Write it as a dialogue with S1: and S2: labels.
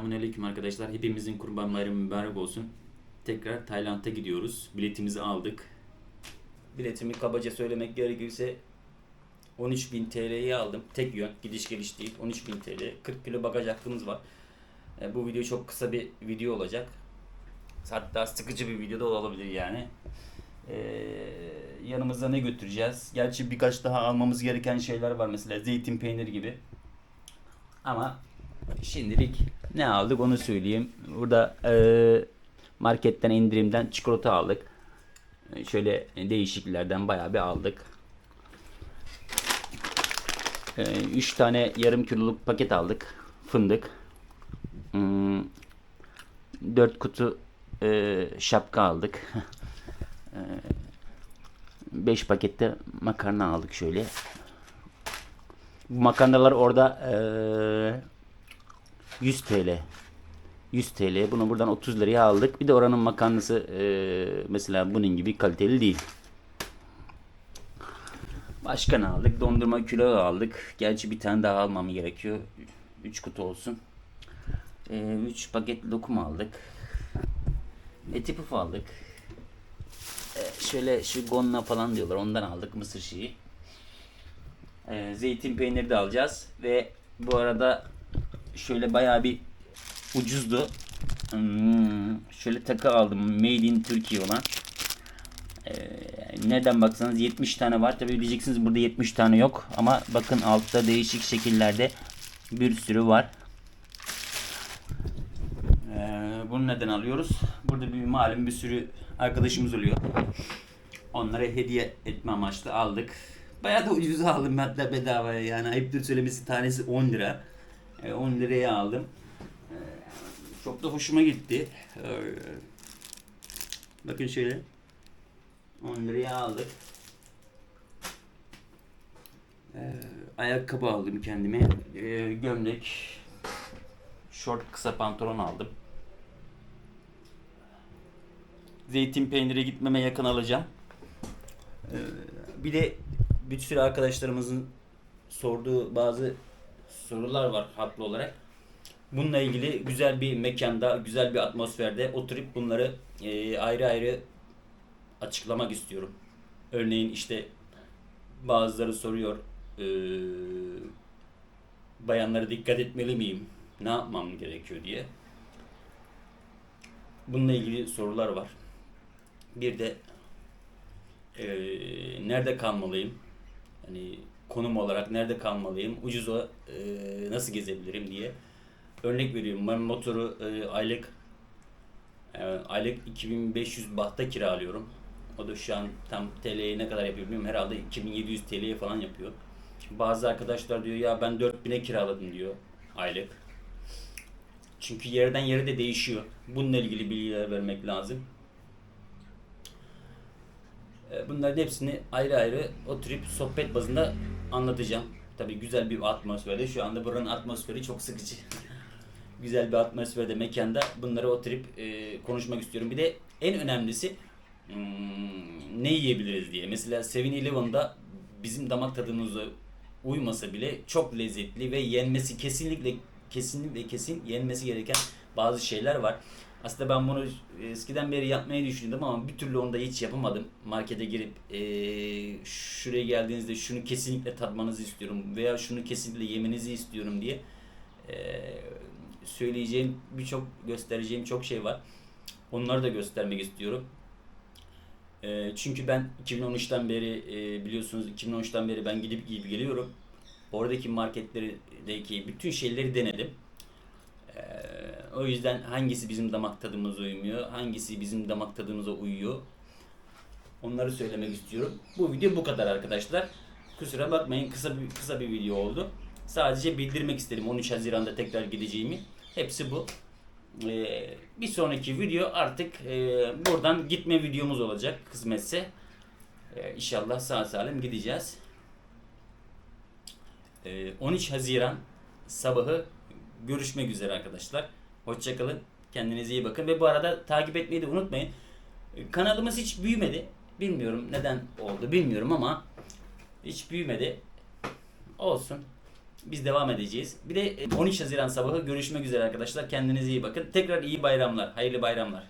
S1: Selamünaleyküm arkadaşlar. Hepimizin kurban bayramı mübarek olsun. Tekrar Tayland'a gidiyoruz. Biletimizi aldık. Biletimi kabaca söylemek gerekirse 13.000 TL'ye aldım. Tek yön gidiş geliş değil. 13.000 TL. 40 kilo bagaj hakkımız var. E, bu video çok kısa bir video olacak. Hatta sıkıcı bir video da olabilir yani. E, yanımızda ne götüreceğiz? Gerçi birkaç daha almamız gereken şeyler var. Mesela zeytin peyniri gibi. Ama Şimdilik ne aldık onu söyleyeyim. Burada e, marketten indirimden çikolata aldık. E, Şöyle değişiklerden bayağı bir aldık. 3 tane yarım kiloluk paket aldık. Fındık. 4 kutu e, şapka aldık. 5 pakette makarna aldık şöyle. Bu makarnalar orada 100 TL. 100 TL. Bunu buradan 30 liraya aldık. Bir de oranın makarnası e, mesela bunun gibi kaliteli değil. Başka ne aldık? Dondurma kilo aldık. Gerçi bir tane daha almam gerekiyor. 3 kutu olsun. 3 paket lokum aldık. Eti puf aldık. E, şöyle şu gonna falan diyorlar. Ondan aldık mısır şeyi. E, zeytin peyniri de alacağız. Ve bu arada şöyle bayağı bir ucuzdu. Hmm, şöyle takı aldım. Made in Türkiye olan. Ee, nereden baksanız 70 tane var. Tabi diyeceksiniz burada 70 tane yok. Ama bakın altta değişik şekillerde bir sürü var. Ee, bunu neden alıyoruz? Burada bir malum bir sürü arkadaşımız oluyor. Onlara hediye etme amaçlı aldık. Bayağı da ucuza aldım hatta bedavaya yani ayıptır söylemesi tanesi 10 lira. 10 liraya aldım. E, Çok da hoşuma gitti. E, Bakın şöyle. 10 liraya aldık. E, Ayakkabı aldım kendime. E, Gömlek. Şort kısa pantolon aldım. Zeytin peyniri gitmeme yakın alacağım. E, Bir de bir sürü arkadaşlarımızın sorduğu bazı sorular var haklı olarak. Bununla ilgili güzel bir mekanda, güzel bir atmosferde oturup bunları e, ayrı ayrı açıklamak istiyorum. Örneğin işte bazıları soruyor e, bayanlara dikkat etmeli miyim? Ne yapmam gerekiyor diye. Bununla ilgili sorular var. Bir de e, nerede kalmalıyım? Hani konum olarak nerede kalmalıyım, ucuza e, nasıl gezebilirim diye örnek veriyorum. Ben motoru e, aylık e, aylık 2500 bahta kiralıyorum. O da şu an tam TL'ye ne kadar yapıyor bilmiyorum. Herhalde 2700 TL'ye falan yapıyor. Bazı arkadaşlar diyor ya ben 4000'e kiraladım diyor aylık. Çünkü yerden yere de değişiyor. Bununla ilgili bilgiler vermek lazım. E, Bunların hepsini ayrı ayrı oturup sohbet bazında anlatacağım. Tabii güzel bir atmosferde. Şu anda buranın atmosferi çok sıkıcı. güzel bir atmosferde, mekanda bunları oturup e, konuşmak istiyorum. Bir de en önemlisi hmm, ne yiyebiliriz diye. Mesela 7-Eleven'da bizim damak tadımıza uymasa bile çok lezzetli ve yenmesi kesinlikle kesinlikle kesin yenmesi gereken bazı şeyler var. Aslında ben bunu eskiden beri yapmayı düşündüm ama bir türlü onu da hiç yapamadım. Markete girip eee, şuraya geldiğinizde şunu kesinlikle tadmanızı istiyorum veya şunu kesinlikle yemenizi istiyorum diye eee, söyleyeceğim birçok göstereceğim çok şey var. Onları da göstermek istiyorum. Eee, çünkü ben 2013'ten beri eee, biliyorsunuz 2013'ten beri ben gidip gidip geliyorum. Oradaki marketlerdeki bütün şeyleri denedim. Ee, o yüzden hangisi bizim damak tadımıza uymuyor, hangisi bizim damak tadımıza uyuyor. Onları söylemek istiyorum. Bu video bu kadar arkadaşlar. Kusura bakmayın kısa bir kısa bir video oldu. Sadece bildirmek istedim 13 Haziran'da tekrar gideceğimi. Hepsi bu. Ee, bir sonraki video artık e, buradan gitme videomuz olacak kısmetse. Ee, inşallah sağ salim gideceğiz. Ee, 13 Haziran sabahı görüşmek üzere arkadaşlar. Hoşçakalın. Kendinize iyi bakın. Ve bu arada takip etmeyi de unutmayın. Ee, Kanalımız hiç büyümedi. Bilmiyorum neden oldu bilmiyorum ama hiç büyümedi. Olsun. Biz devam edeceğiz. Bir de e, 13 Haziran sabahı görüşmek üzere arkadaşlar. Kendinize iyi bakın. Tekrar iyi bayramlar. Hayırlı bayramlar.